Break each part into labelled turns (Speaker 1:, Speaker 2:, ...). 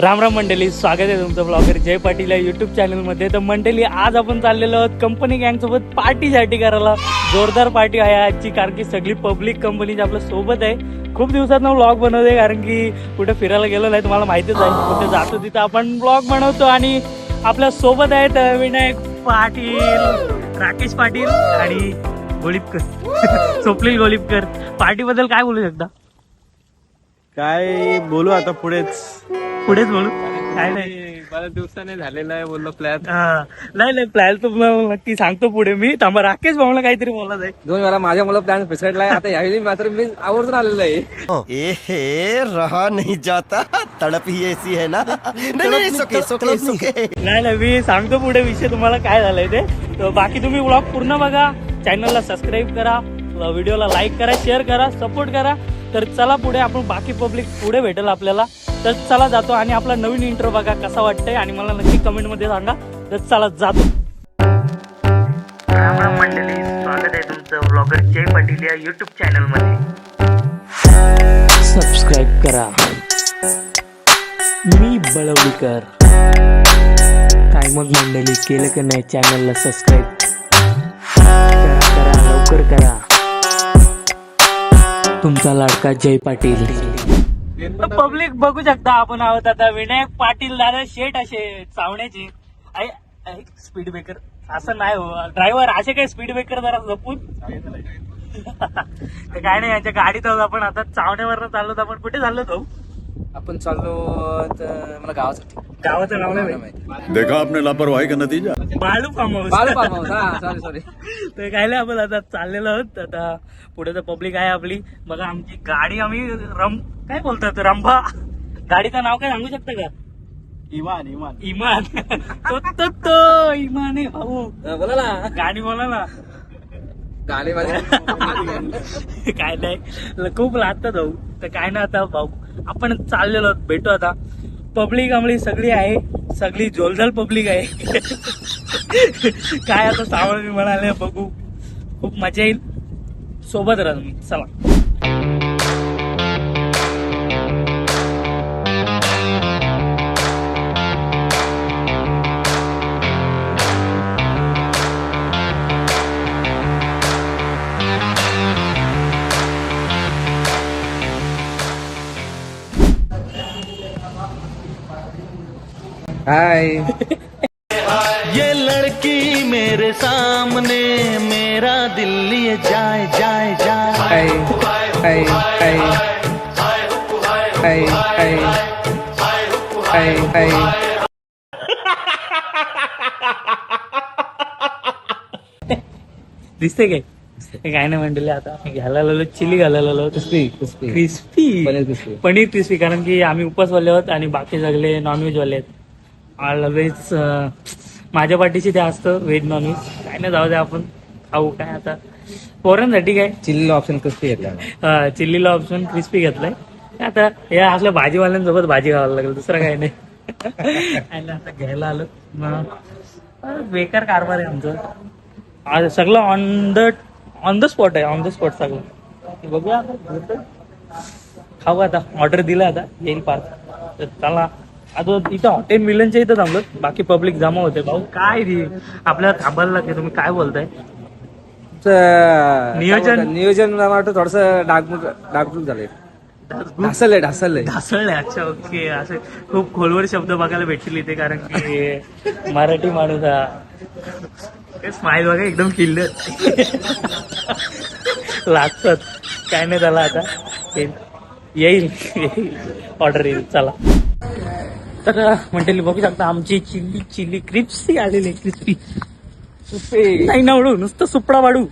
Speaker 1: राम राम मंडळी स्वागत आहे तुमचं ब्लॉगर जय पाटील या युट्यूब चॅनलमध्ये तर मंडळी आज आपण चाललेलो आहोत कंपनी गँगसोबत पार्टीसाठी करायला. जोरदार पार्टी आहे आजची कारण की सगळी पब्लिक कंपनीची आपल्यासोबत आहे. खूप दिवसात व्लॉग बनवते कारण की कुठे फिरायला गेलो नाही तुम्हाला माहितीच आहे. कुठे जातो तिथं आपण ब्लॉग बनवतो आणि आपल्यासोबत आहेत विनायक पाटील राकेश पाटील आणि गोलिपकर स्वप्नील गोलिपकर पार्टीबद्दल काय बोलू शकता?
Speaker 2: काय बोलू आता पुढेच.
Speaker 1: पुढेच बोलू. काय नाही
Speaker 2: बऱ्याच दिवसाने झालेला आहे बोललो प्लॅन
Speaker 1: हा. नाही नाही प्लॅन तुम्हाला नक्की सांगतो पुढे मी. थांबा राकेश भाऊला काहीतरी बोलत आहे.
Speaker 3: दोन वेळा माझ्या मुलं प्लॅन फिसकटलाय आता यावेळी मात्र मी आवर्जून आलेलो आहे.
Speaker 4: एहे रहा नहीं जाता. तड़प ही ऐसी है ना? नहीं नहीं सुके सुके सुके
Speaker 1: नाही. नाही मी सांगतो पुढे विषय तुम्हाला काय झालंय ते. तर बाकी तुम्ही ब्लॉग पूर्ण बघा. चॅनलला सबस्क्राईब करा. व्हिडिओला लाईक करा शेअर करा सपोर्ट करा. तर चला पुढे आपण बाकी पब्लिक पुढे भेटेल आपल्याला. तर चला जातो आणि आपला नवीन इंट्रो बघा कसा वाटतंय आणि मला नक्की कमेंटमध्ये सांगा. तर चला जातो. मंडळी स्वागत आहे तुमचं ब्लॉगर जय पाटील या युट्यूब चॅनलमध्ये सबस्क्राईब करा. मी बळवलीकर. काय मग मंडळी केलं का नाही चॅनलला सबस्क्राईब करा करा लवकर करा. तुमचा लाडका जय पाटील. पब्लिक बघू शकता आपण आहोत आता. विनायक पाटील दादा शेट असे चावण्याचे. स्पीड ब्रेकर असं नाही हो. ड्रायव्हर असे काही स्पीड ब्रेकर जरा जपून. काय नाही यांच्या गाडीत आहोत आपण आता चावण्यावर चाललो आपण कुठे चाललो जाऊ हो?
Speaker 3: आपण चाललो तर मला गावासाठी.
Speaker 1: गावाचं नाव नाही माहिती.
Speaker 5: देखा आपने लापरवाही का नतीजा?
Speaker 1: Balu farm house.
Speaker 3: Farm house हा सॉरी सॉरी
Speaker 1: तर काय नाही आपण आता चाललेलो आहोत. आता पुढे तर पब्लिक आहे आपली. बघा आमची गाडी आम्ही रम काय बोलतात? रंभा. गाडीचं नाव काय सांगू शकता का?
Speaker 2: इमान इमान.
Speaker 1: इमान. तो तो तो इमान आहे भाऊ
Speaker 3: बोला ना.
Speaker 1: गाडी बोला ना.
Speaker 3: गाडी माझी
Speaker 1: काय नाही. ल- खूप लागतात भाऊ. तर काय नाही आता भाऊ आपण चाललेलो आहोत भेटू आता. पब्लिक आमली सगळी आहे सगळी जोलजाल पब्लिक आहे. काय आता सावळ मी म्हणाले बघू. खूप मजा येईल. सोबत राहा तुम्ही चला.
Speaker 3: हाय
Speaker 4: ये लड़की मेरे सामने मेरा दिल लिए जाए जाए जाए।
Speaker 3: हाय हाय हाय हाय हाय हाय हाय
Speaker 1: दिसते काय? काय नाही म्हणले आता आम्ही घालायला आलो चिली घालायला आलो.
Speaker 3: Crispy crispy
Speaker 1: crispy
Speaker 3: paneer crispy
Speaker 1: paneer crispy कारण की आम्ही उपवासवाले आहोत आणि बाकी सगळे नॉनव्हेज वाले आहेत. ऑलवेज माझ्या पाठीशी ते असतं व्हेज नॉनव्हेज काय नाही जाऊ दे आपण. खाऊ काय आता. पोरांसाठी काय
Speaker 3: चिल्ली ऑप्शन क्रिस्पी घेतला
Speaker 1: चिल्लीला ऑप्शन क्रिस्पी घेतलाय. आता या असल्या भाजीवाल्यांसोबत भाजी खावायला लागेल दुसरं काय नाही. आणि आता घ्यायला आलो. बेकार कारभार आहे आमचं. सगळं on the on the spot आहे ऑन द स्पॉट सगळं. बघूया. आता. खाऊ आता. ऑर्डर दिला आता. येईल पाच. तर चला. आता इथं हॉटेल मिलनच्या इथं थांबलो. बाकी पब्लिक जमा होते भाऊ. काय रे? आपल्याला थांबायला लागते. तुम्ही काय बोलताय?
Speaker 3: तुमचं
Speaker 1: नियोजन-
Speaker 3: नियोजन मला वाटतं थोडस डागमुट डागमुट झालंय. ढासलंय ढासलंय
Speaker 1: ढासळले अच्छा ओके असे खूप खोलवर शब्द बघायला भेटतील इथे कारण की मराठी माणूस हा. स्माईल बघा एकदम किल्ल लागतात. काय नाही त्याला आता. येईल. येईल. ऑर्डर येईल. चला. तर म्हणते बघू शकता आमची चिल्ली चिल्ली क्रिप्सी आलेली क्रिस्पी नाही ना उडू नुसतं सुपडा वाढू.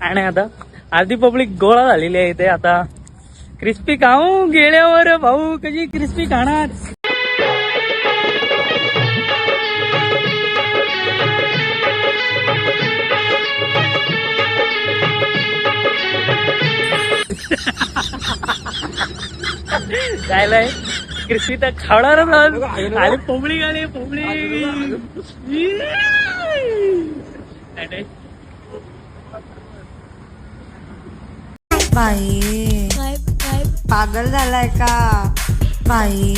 Speaker 1: आणि आता अर्धी पब्लिक गोळा झालेली आहे इथे आता. क्रिस्पी खाऊ गेल्यावर भाऊ कशी क्रिस्पी खाणार? काय क्रिस्पी तर खाणारच आहोत. आणि पोबळी गाडी पोबळी.
Speaker 6: बाई. पागल झालाय का? बाई.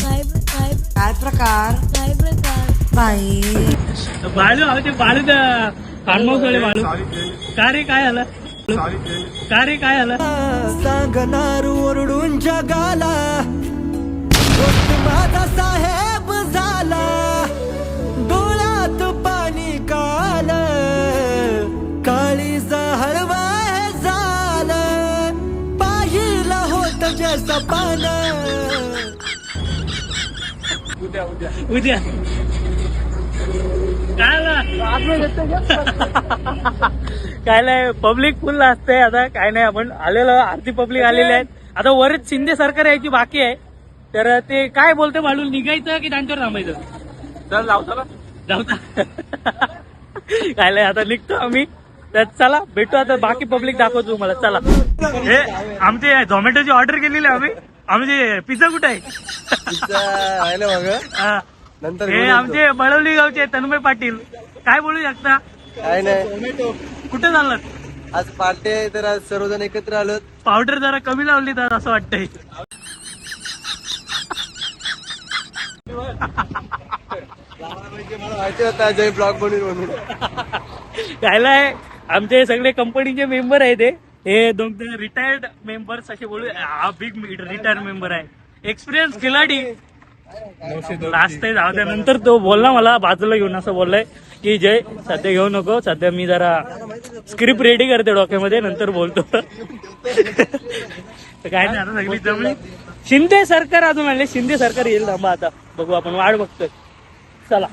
Speaker 5: काय प्रकार?
Speaker 6: काय प्रकार
Speaker 5: बाई.
Speaker 1: बाळू अहो ते बाळू हाऊस वाले बाळू का रे काय आलं का रे काय आलं
Speaker 4: सांगणार ओरडून जगाला. माझा साहेब झाला. डोळ्यात पाणी काल. काळी हळवा झालं पाहिला होत जसं पान.
Speaker 1: उद्या काय काय नाही पब्लिक फुल असते आता. काय नाही आपण आलेलो आरती पब्लिक आलेले आहेत. आता वरच शिंदे सरकार यायची बाकी आहे. तर ते काय बोलते बाळू निघायचं की त्यांच्यावर थांबायचं?
Speaker 2: चल लावतो ना.
Speaker 1: जाऊता काय आता निघतो आम्ही. तर चला भेटू आता बाकी पब्लिक दाखवतो तुम्हाला. चला. हे आमचे झोमॅटोची ऑर्डर केलेली आहे आम्ही. आमचे पिझ्झा कुठे आहे? हा.
Speaker 4: नंतर
Speaker 1: हे आमचे बळवली गावचे तन्मय पाटील. काय बोलू शकता?
Speaker 4: काय नाही.
Speaker 1: कुठे चाललात?
Speaker 4: आज पार्टी आहे तर आज सर्वजण एकत्र आलो
Speaker 1: पावडर जरा कमी लावली तर असं वाटतंय
Speaker 4: मला माहिती होता अजय ब्लॉग बनवून म्हणून
Speaker 1: कायला त्याला आमचे सगळे कंपनीचे मेंबर आहे ते. हे दोन रिटायर्ड मेंबर्स असे बोलू हा बिग रिटायर्ड मेंबर आहे. एक्सपिरियन्स खिलाडी. लास्ट जाऊ द्या नंतर तो बोलला मला बाजूला घेऊन असं बोललाय की जय सध्या घेऊ नको सध्या मी जरा स्क्रिप्ट रेडी करते डोक्यामध्ये नंतर बोलतो. तर काय नाही आता सगळी जमली. शिंदे सरकार अजून आले शिंदे सरकार येईल थांबा आता. बघू आपण वाट बघतोय. चला.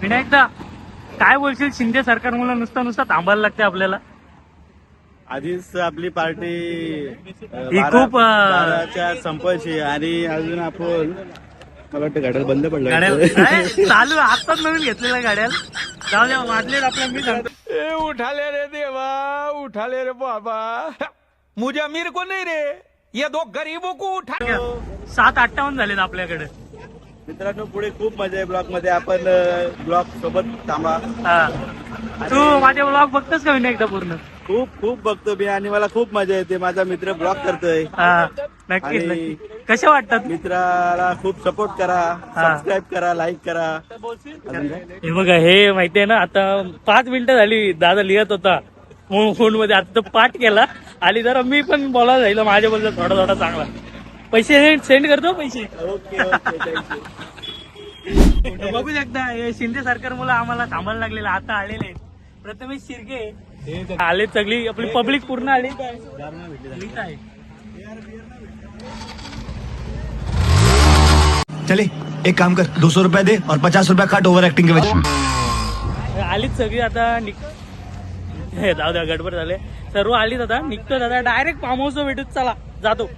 Speaker 1: विनायकदा काय बोलशील शिंदे सरकार मुलं नुसतं नुसतं थांबायला लागते आपल्याला.
Speaker 2: आधीच आपली पार्टी
Speaker 1: ही खूप,
Speaker 2: संपायची आणि अजून आपण मला वाटतं गाड्या बंद पडलं
Speaker 1: गाड्या? चालू आत्ताच नवीन घेतलेल्या गाड्या जाऊ द्या वाटले आपल्या मी सांगतो.
Speaker 7: ए उठाले रे देवा उठाले रे बाबा. मुझे अमीर को नहीं रे? ये दो गरीबों को उठा
Speaker 1: सात अठ्ठावन्न झालेत आपल्याकडे.
Speaker 2: मित्रांनो पुढे खूप मजा आहे ब्लॉगमध्ये. आपण ब्लॉग सोबत थांबा.
Speaker 1: हा. तू माझे ब्लॉग बघतोस का विनायकदा पूर्ण?
Speaker 2: खूप खूप बघतो मी आणि मला खूप मजा येते. माझा मित्र ब्लॉग करतोय.
Speaker 1: हा. नक्कीच
Speaker 2: आणि-
Speaker 1: नक्की कसे वाटतात?
Speaker 2: मित्राला खूप सपोर्ट करा. सबस्क्राईब करा लाईक करा. अजून काय?
Speaker 1: हे बघा हे माहितीये ना आता पाच मिनिटं झाली. दादा लिहत होता. फोनमध्ये आता तो पाठ केला. आणि जरा मी पण बोलायला जाईल माझ्या बोलतो थोडा थोडा चांगला. पैसे सेंड करतो पैसे.
Speaker 2: ओके ओके थँक्यू
Speaker 1: बघू शकता. हे शिंदे सरकार मुलं आम्हाला थांबायला लागलेलं आता आलेले आहेत. प्रथमेश शिर्के आले सगळी आपली पब्लिक पूर्ण आली.
Speaker 8: चले एक काम कर. दो सौ रुपया दे और पचास रुपया काट ओवर एक्टिंग के
Speaker 1: आलीच सगळी आता जाऊ द्या गडबड झाले. सर्व आली दादा निघतो दादा. डायरेक्ट फार्म हाऊस भेटूच चला जातो.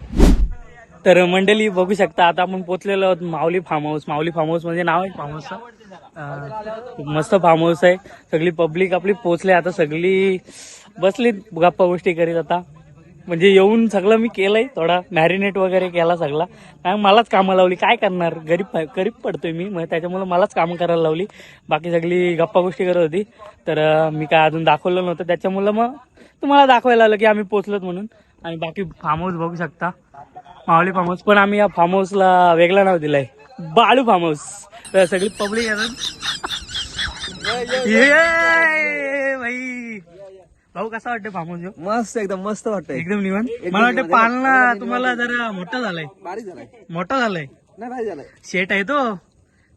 Speaker 1: तर मंडळी बघू शकता आता आपण पोचलेलो आहोत Mauli farm house Mauli farm house म्हणजे नाव आहे फार्म हाऊसचं मस्त फार्म हाऊस आहे. सगळी पब्लिक आपली पोचले आता सगळी बसली गप्पा गोष्टी करीत आता. म्हणजे येऊन सगळं मी केलंय थोडा मॅरिनेट वगैरे केला सगळा कारण मलाच कामं लावली काय करणार गरीब गरीब पडतोय मी मग त्याच्यामुळे मलाच कामं करायला लावली बाकी सगळी गप्पा गोष्टी करत होती तर मी काय अजून दाखवलं नव्हतं त्याच्यामुळं मग तुम्हाला दाखवायला आलं की आम्ही पोचलोत म्हणून आणि बाकी फार्म हाऊस बघू शकता मावली फार्म हाऊस पण आम्ही या फार्म हाऊसला वेगळं नाव दिलंय बाळू फार्म हाऊस तर सगळी पब्लिक ये भाई भाऊ कसा वाटतं फार्म हाऊस ह्यो?
Speaker 3: मस्त एकदम मस्त वाटतंय.
Speaker 1: एकदम निवांत? मला वाटतं पालना तुम्हाला जरा मोठा झालाय.
Speaker 3: बारीक झालाय.
Speaker 1: मोठा झालाय.
Speaker 3: नाही बारीक झालाय.
Speaker 1: शेट आहे तो.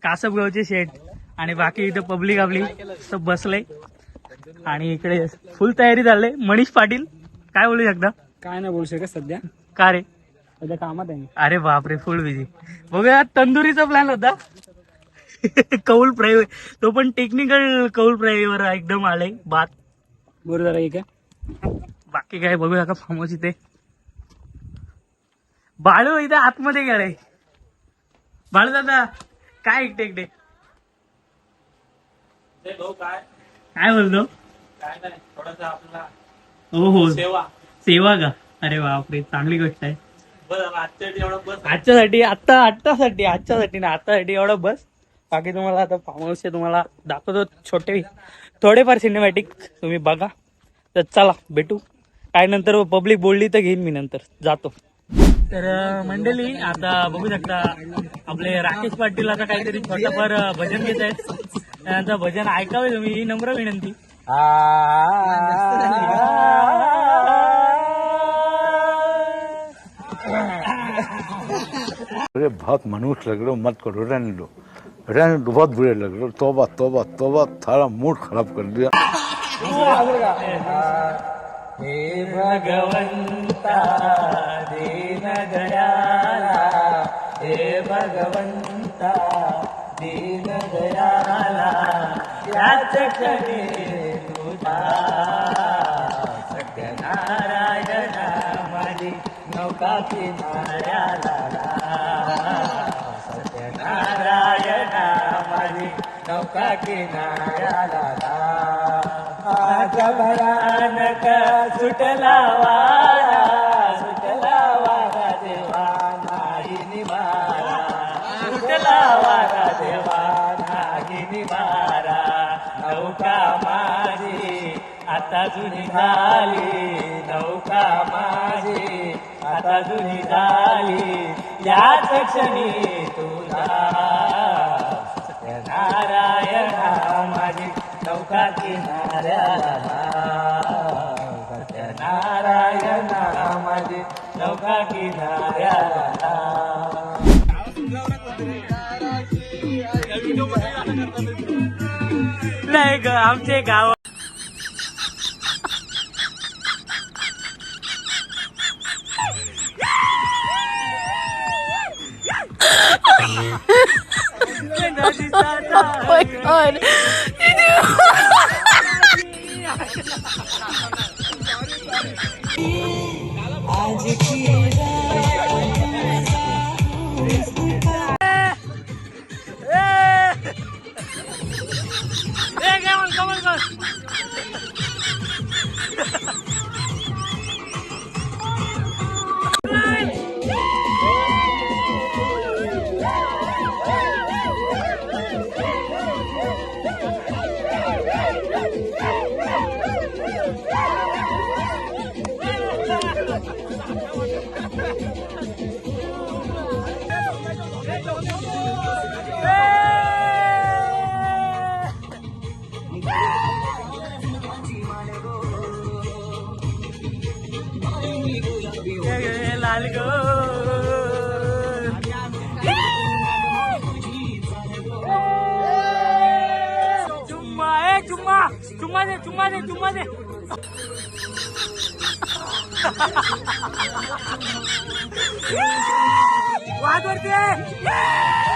Speaker 1: कासपगावचे शेट. आणि बाकी इथं पब्लिक आपली. सब बसलंय. आणि इकडे फुल तयारी झालंय. मनीष पाटील काय बोलू शकता?
Speaker 3: काय नाही बोलू शकत सध्या.
Speaker 1: का रे?
Speaker 3: सध्या कामात आहे.
Speaker 1: अरे बापरे फुल बिझी बघूया तंदुरीचा प्लॅन होता. कौल फ्राय तो पण टेक्निकल कौल फ्रायवर एकदम आलाय. बात
Speaker 3: बरं जरा एक आहे.
Speaker 1: बाकी काय बघूया का फार्म हाऊस इथे. बाळू इथे आतमध्ये गेलाय. बाळू दादा काय एकटे एकटे? काय? बोलतो? हो हो. सेवा. सेवा का? अरे बापरे चांगली गोष्ट आहे. आजच्यासाठी आत्ता आत्तासाठी आजच्यासाठी ना आत्तासाठी एवढं बस. बाकी तुम्हाला आता फार्म हाऊस तुम्हाला दाखवतो छोटे. थोडेफार सिनेमॅटिक तुम्ही बघा. तर चला भेटू. काय नंतर पब्लिक बोलली तर घेईन मी नंतर. जातो. तर मंडळी आता बघू शकता आपले राकेश पाटील आता काहीतरी छोटंफार भजन घेत आहेत. त्यांचं भजन ऐकावे तुम्ही ही नम्र विनंती.
Speaker 5: अरे बहुत मनुष्य लग रहे हो मत करो रहने दो रहने बहुत बुरे लग रहे तोबा तोबा तोबा थारा मूड खराब कर दिया।
Speaker 1: हे भगवंता दीन दयाला हे भगवंता दीन दयाला याच क्षणी तुझा सत्यनारायणा माझी नौका किनाऱ्याला नौका किनाऱ्याला आज भयानक सुटला वारा सुटला वारा देवा नाही निवारा सुटला वारा देवा नाही निवारा नौका माझी आता जुनी झाली. नौका माझी आता जुनी झाली. याच क्षणी तुला माझी चौका किनाऱ्याला सत्यनारायणा माझी चौका किनाऱ्याला नाही ग आमचे गाव
Speaker 6: Oh my god.
Speaker 1: 알고 중마에 중마. 중마네 중마네
Speaker 6: 중마네 와도 돼! 예!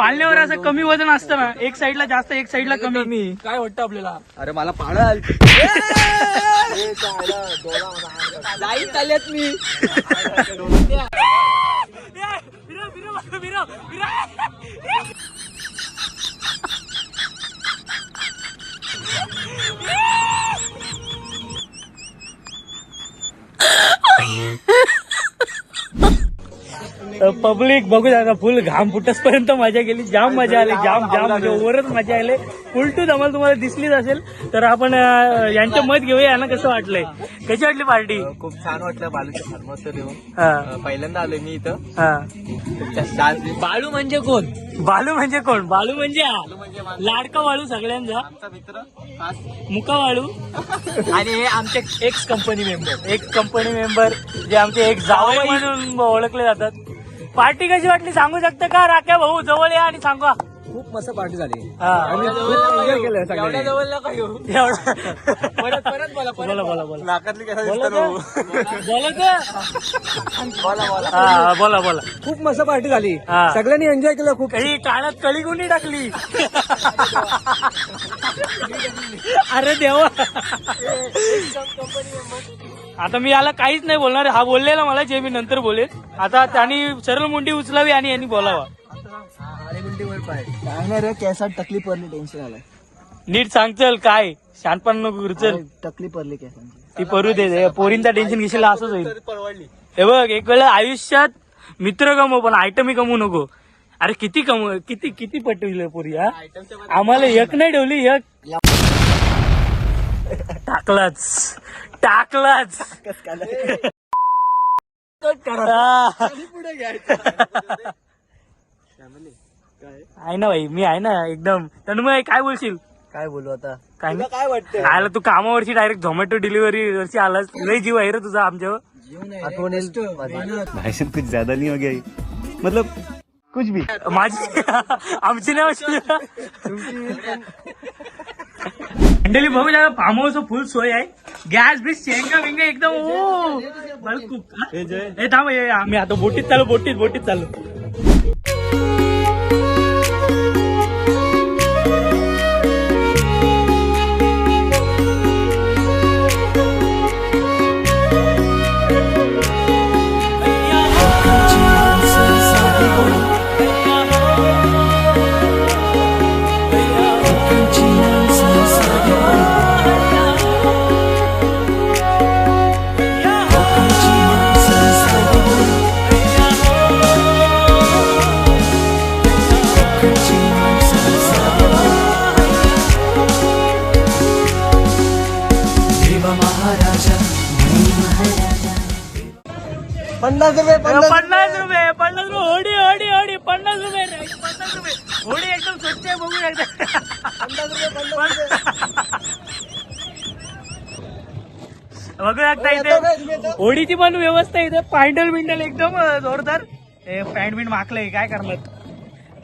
Speaker 1: पाळण्यावर असं कमी वजन असतं ना एक साईडला जास्त एक साईडला कमी काय वाटतं आपल्याला
Speaker 3: अरे मला पाळा
Speaker 1: लाईन चालल्यात मी पब्लिक बघू आता फुल घाम फुटस पर्यंत मजा केली जाम मजा आली जाम जाम म्हणजे ओव्हरच मजा आली. फुल टू धमाल तुम्हाला दिसलीच असेल तर आपण यांचं मत घेऊया यांना कसं वाटलंय? कशी वाटली पार्टी?
Speaker 3: खूप छान वाटलं बालूच्या येऊन.
Speaker 1: हा.
Speaker 3: पहिल्यांदा आलोय मी इथं.
Speaker 1: हा.
Speaker 3: बाळू म्हणजे कोण?
Speaker 1: बालू म्हणजे कोण? बालू म्हणजे हा. लाडका बाळू सगळ्यांचा.
Speaker 3: आमचा मित्र खास.
Speaker 1: मुका बाळू
Speaker 3: आणि हे आमचे एक्स कंपनी मेंबर
Speaker 1: एक कंपनी मेंबर जे आमचे एक जावई. म्हणून ओळखले जातात. पार्टी कशी वाटली सांगू शकता का? राख्या भाऊ जवळ या आणि सांगा
Speaker 3: खूप मस्त पार्टी झाली.
Speaker 1: हा.
Speaker 3: आम्ही खूप एन्जॉय केलं सगळ्यांनी.
Speaker 1: एवढं.
Speaker 3: परत परत बोला
Speaker 1: बोला बोला. बोला
Speaker 3: नाकातली कसं
Speaker 1: बोला
Speaker 3: दिसतं
Speaker 1: का? बोला का? हा बोला बोला.
Speaker 3: खूप मस्त पार्टी झाली.
Speaker 1: हा.
Speaker 3: सगळ्यांनी एन्जॉय केलं खूप.
Speaker 1: काही काळात कळी कोणी टाकली. अरे देवा. आता मी याला काहीच नाही बोलणार. हा बोललेला मला जे मी नंतर बोलेल. आता त्यांनी सरळ मुंडी उचलावी आणि यांनी बोलावा.
Speaker 3: काय नाही रे केसात टकली पडली टेन्शन आलं
Speaker 1: नीट सांग चल काय? शानपण नको
Speaker 3: टकली पडली केसांची.
Speaker 1: ती परू दे. पोरींचा टेन्शन घेशील असंच होईल. हे बघ एक वेळा आयुष्यात मित्र कमव पण आयटमी कमवू नको. अरे किती कमव किती किती पटविलं पोरी हा? आम्हाला एक नाही ठेवली एक. टाकलाच. टाकलाच. आहे ना भाई मी आहे ना एकदम. तन्मय काय बोलशील?
Speaker 3: काय बोलू आता?
Speaker 1: काय नाही
Speaker 3: काय वाटतं
Speaker 1: आला तू कामावरची डायरेक्ट झोमॅटो डिलिव्हरी वरची आलास. लय जीव आहे रे तुझा आमच्यावर.
Speaker 3: आठवण
Speaker 2: साहब कुछ ज्यादा नहीं हो गया ये? मतलब कुछ भी.
Speaker 1: माझी आमची नाही अशी मंडळी बघू शकता फार्म हाऊस फुल सोय आहे. गॅस बीस शेंगा बिंगा एकदम ओ! खूप हा? हे थांब आम्ही आता बोटीत चालू बोटीत बोटीत चालू.
Speaker 3: पन्नास रुपये
Speaker 1: रे, पन्नास रुपये होडी एकदम स्वच्छ आहे बघू एकदा बघू. शकता इथे होडीची पण व्यवस्था इथे. पॅन्डल बिंडल एकदम जोरदार. हे पॅन्ट बिंट माकलंय काय करणार?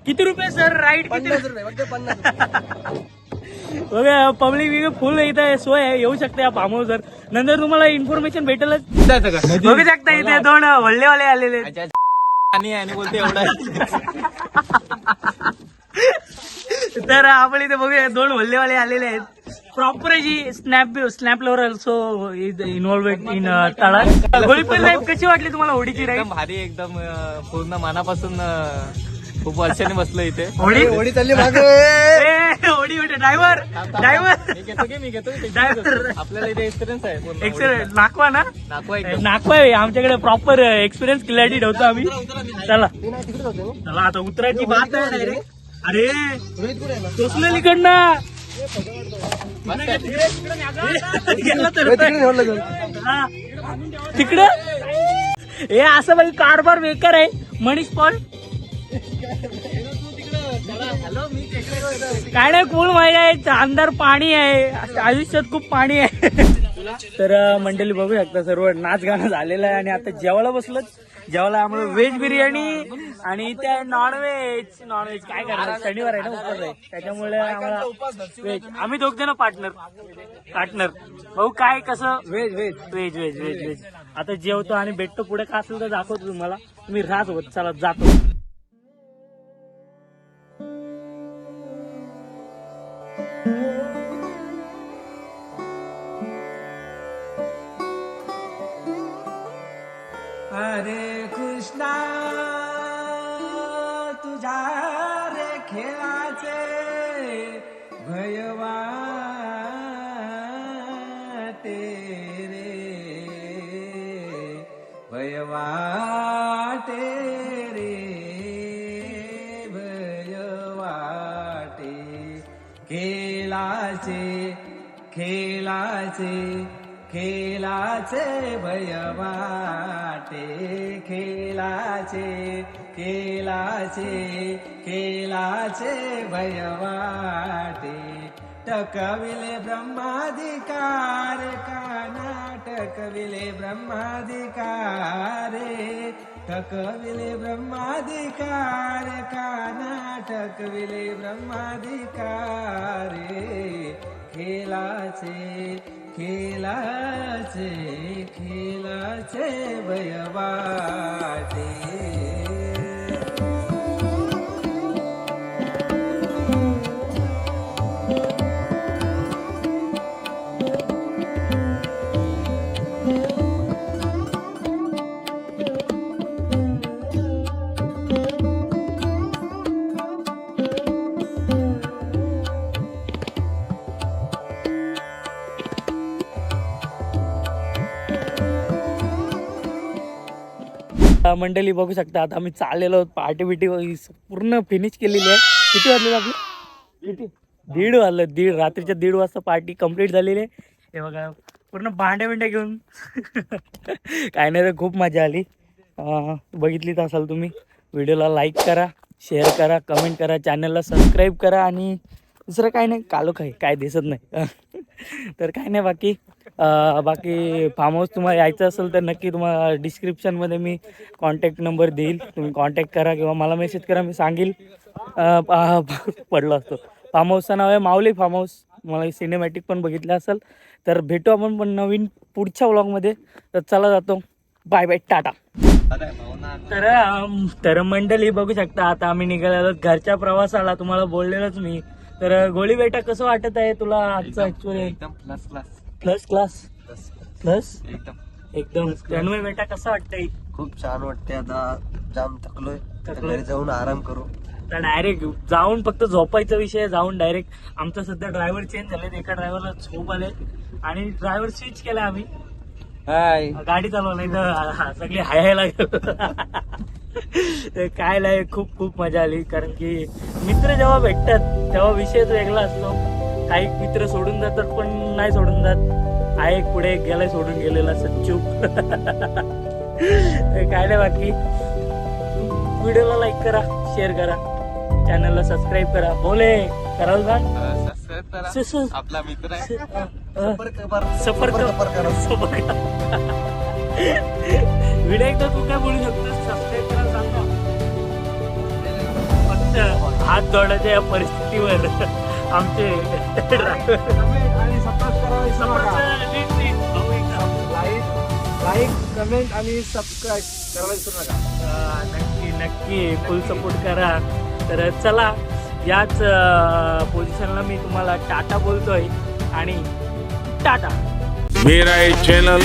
Speaker 1: किती रुपये सर? राईट किती? बघा पब्लिक बिग फुल इथे सोय आहे. येऊ शकते या फार्म हाऊसवर नंतर तुम्हाला इन्फॉर्मेशन भेटेलच. बघू शकता इथे दोन वल्लेवाले आलेले आहेत.
Speaker 3: आणि आणि बोलते एवढा
Speaker 1: तर आपण इथे बघूया दोन वल्लेवाले आलेले आहेत. प्रॉपर अशी snap snap lover also involve in तळा गोळीपल साहेब कशी वाटली तुम्हाला होडीची राईड
Speaker 3: एकदम भारी एकदम पूर्ण मनापासून खूप वर्षांनी बसलो इथे.
Speaker 1: होडी?
Speaker 3: होडी चालली मागे.
Speaker 1: होडी होडी ड्रायव्हर ड्रायव्हर ड्रायव्हर
Speaker 3: आपल्याला इथे एक्सपिरियन्स आहे.
Speaker 1: एक्सपिरियन्स नाकवा ना? आहे. आमच्याकडे प्रॉपर एक्सपिरियन्स क्लॅरिटी ठेवतो आम्ही. चला. चला आता उतरायची बात आहे. direct. अरे तर हा. तिकडं? हे असं बाई कारभार बेकार आहे. मनीष पॉल? काय नाही कुल माहिती आहे. अंधार पाणी आहे. आयुष्यात खूप पाणी आहे. तर मंडळी बघू शकता सर्व. नाच गाणं झालेलं आहे आणि आता जेवायला बसलो जेवायला आम्हाला व्हेज बिर्याणी आणि त्या नॉनव्हेज नॉनव्हेज काय करणार? शनिवार आहे ना उपवास आहे. त्याच्यामुळे आम्हाला व्हेज आम्ही दोघ जण पार्टनर पार्टनर भाऊ काय कसं?
Speaker 3: Veg veg
Speaker 1: veg veg veg veg आता जेवतो आणि भेटतो पुढे. का असेल तर दाखवतो तुम्हाला. तुम्ही राहत होत. चला जातो.
Speaker 3: हरे कृष्णा तुझा रे खेळाचे भयवा ते रे. भयवा ते रे भयवाटे खेळाचे खेळाचे खेळाचे भयवा ते खेलाचे खेलाचे खेलाचे भयवाटे. टकविले ब्रह्माधिकार काना टकविले ब्रह्माधिकारे? टकविले ब्रह्माधिकार काना टकविले ब्रह्माधिकारे? खेलाचे खेलाचे खेलाचे
Speaker 1: वयवा. मंडळी बघू शकता आता आम्ही चाललेलो पार्टी बिटी पूर्ण फिनिश केलेली आहे. किती वाजले आपली? किती? दीड वाजलं दीड रात्रीच्या दीड वाजता पार्टी कंप्लीट झालेली आहे. हे बघा पूर्ण भांड्या बिंड्या घेऊन. काय नाही तर खूप मजा आली. बघितलीच असाल तुम्ही. व्हिडिओला लाईक करा शेअर करा कमेंट करा चॅनलला सबस्क्राईब करा आणि दुसरं काय नाही कालो काय काय दिसत नाही. तर काय नाही बाकी. बाकी फार्म हाऊस तुम्हाला यायचं असेल तर नक्की तुम्हाला डिस्क्रिप्शनमध्ये मी कॉन्टॅक्ट नंबर देईल. तुम्ही कॉन्टॅक्ट करा किंवा मला मेसेज करा मी सांगेल. पडलो असतो. फार्म हाऊसचं नाव आहे माऊली फार्म हाऊस मला सिनेमॅटिक पण बघितलं असेल. तर भेटू आपण पण नवीन पुढच्या व्लॉगमध्ये तर चला जातो. Bye bye tata. तर तर मंडळी बघू शकता आता आम्ही निघालेलो घरच्या प्रवासाला. तुम्हाला बोललेलोच मी. तर गोळी बेटा कसं वाटत आहे तुला आजचं ऍक्च्युअली
Speaker 3: एकदम plus class
Speaker 1: plus class plus
Speaker 3: एकदम.
Speaker 1: एकदम बेटा कसं वाटतंय?
Speaker 4: खूप छान वाटते आता जाम थकलोय. जाऊन आराम करू.
Speaker 1: तर डायरेक्ट जाऊन फक्त झोपायचा विषय आहे, जाऊन डायरेक्ट आमचं सध्या ड्रायव्हर चेंज झाले एका ड्रायव्हरला झोप आले. आणि ड्रायव्हर स्विच केला आम्ही.
Speaker 3: हाय
Speaker 1: गाडी चालवा नाही तर सगळे हाय लागलो ते काय नाही खूप खूप मजा आली. कारण की मित्र जेव्हा भेटतात तेव्हा विषयच वेगळा असतो. काही मित्र सोडून जातात पण नाही सोडून जात. आहे पुढे एक गेलाय सोडून गेलेला सच्चू. काय नाही बाकी. व्हिडिओला लाईक करा शेअर करा. चॅनलला सबस्क्राईब करा. बोले कराल का? स- स-
Speaker 3: आपला मित्र आहे.
Speaker 4: संपर्क करा.
Speaker 1: सफर
Speaker 4: संपर्क करा.
Speaker 1: व्हिडिओ एकदा तू काय बोलू शकतो? सबस्क्राईब करा सांगा. फक्त हात जोडायच्या या परिस्थितीवर. आमचे
Speaker 3: लाईक कमेंट आणि सबस्क्राईब करायला विसरू नका
Speaker 1: नक्की नक्की फुल सपोर्ट करा तर चला याच पोझिशनला मी तुम्हाला टाटा बोलतोय आणि टाटा
Speaker 7: मेरा ये चैनल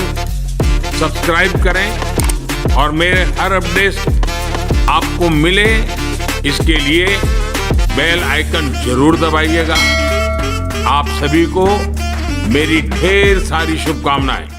Speaker 7: सब्सक्राइब करें। और मेरे हर अपडेट आपको मिले इसके लिए बेल आइकन जरूर दबाइएगा। आप सभी को मेरी ढेर सारी शुभकामनाएं।